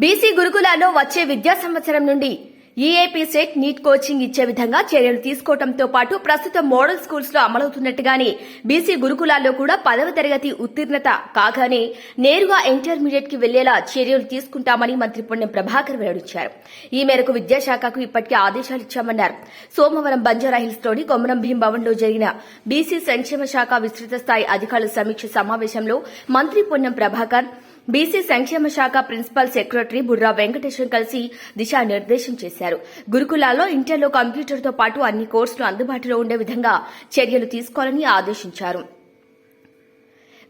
BC గురుకులాల్లో వచ్చే విద్యా సంవత్సరం నుండి ఈఏపీ సెట్ నీట్ కోచింగ్ ఇచ్చే విధంగా చర్యలు తీసుకోవడంతో పాటు ప్రస్తుతం మోడల్ స్కూల్స్లో అమలవుతున్నట్టుగానే బీసీ గురుకులాల్లో కూడా పదవ తరగతి ఉత్తీర్ణత కాగానే నేరుగా ఇంటర్మీడియట్కి వెళ్ళేలా చర్యలు తీసుకుంటామని మంత్రి పుణ్యం ప్రభాకర్ వెల్లడించారు. ఈ మేరకు విద్యాశాఖకు ఇప్పటికే ఆదేశాలు ఇచ్చామన్నారు. సోమవారం బంజారాహిల్స్లోని కొమరం భీం భవన్లో జరిగిన బీసీ సంక్షేమ శాఖ విస్తృత స్థాయి అధికారుల సమీక్ష సమావేశంలో మంత్రి పొన్నం ప్రభాకర్ బీసీ సంక్షేమ శాఖ ప్రిన్సిపల్ సెక్రటరీ బుర్రా వెంకటేశ్వర్ కలిసి దిశానిర్దేశం చేశారు. గురుకులాల్లో ఇంటర్లో కంప్యూటర్తో పాటు అన్ని కోర్సులు అందుబాటులో ఉండే విధంగా చర్యలు తీసుకోవాలని ఆదేశించారు.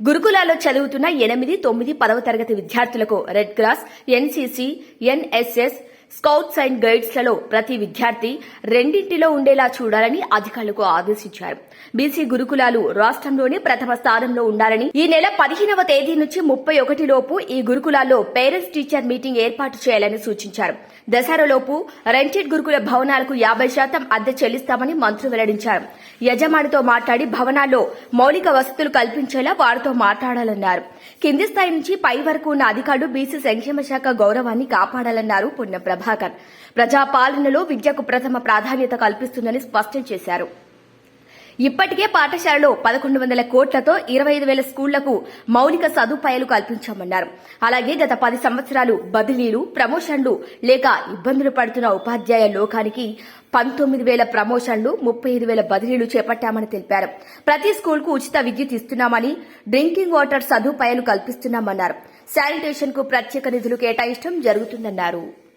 గురుకులాల్లో చదువుతున్న ఎనిమిది తొమ్మిది పదవ తరగతి విద్యార్థులకు red cross NCC NSS scouts and గైడ్స్లలో ప్రతి విద్యార్థి రెండింటిలో ఉండేలా చూడాలని అధికారులకు ఆదేశించారు. బీసీ గురుకులాలు రాష్ట్రంలోనే ప్రథమ స్థానంలో ఉండాలని ఈ నెల పదిహేనవ తేదీ నుంచి ముప్పై ఒకటి లోపు ఈ గురుకులాల్లో పేరెంట్స్ టీచర్ మీటింగ్ ఏర్పాటు చేయాలని సూచించారు. దసరాలోపు రెంటెడ్ గురుకుల భవనాలకు యాభై శాతం అద్దె చెల్లిస్తామని మంత్రులు వెల్లడించారు. యజమానితో మాట్లాడి భవనాల్లో మౌలిక వసతులు కల్పించేలా వారితో మాట్లాడాలన్నారు. కింది స్థాయి నుంచి పై వరకు ఉన్న అధికారులు బీసీ సంక్షేమ శాఖ గౌరవాన్ని కాపాడాలన్నారు పుణ్య ప్రభాకర్. ప్రజాపాలనలో విద్యకు ప్రథమ ప్రాధాన్యత కల్పిస్తుందని స్పష్టం చేశారు. ఇప్పటికే పాఠశాలలో పదకొండు వందల కోట్లతో ఇరవై ఐదు వేల స్కూళ్ళకు మౌలిక సదుపాయాలు కల్పించామన్నారు. అలాగే గత పది సంవత్సరాలు బదిలీలు ప్రమోషన్లు లేక ఇబ్బందులు పడుతున్న ఉపాధ్యాయ లోకానికి పంతొమ్మిది వేల ప్రమోషన్లు ముప్పై ఐదు వేల బదిలీలు చేపట్టామని తెలిపారు. ప్రతి స్కూల్కు ఉచిత విద్యుత్ ఇస్తున్నామని డ్రింకింగ్ వాటర్ సదుపాయాలు కల్పిస్తున్నామన్నారు. శానిటేషన్కు ప్రత్యేక నిధులు కేటాయించడం జరుగుతుందన్నారు.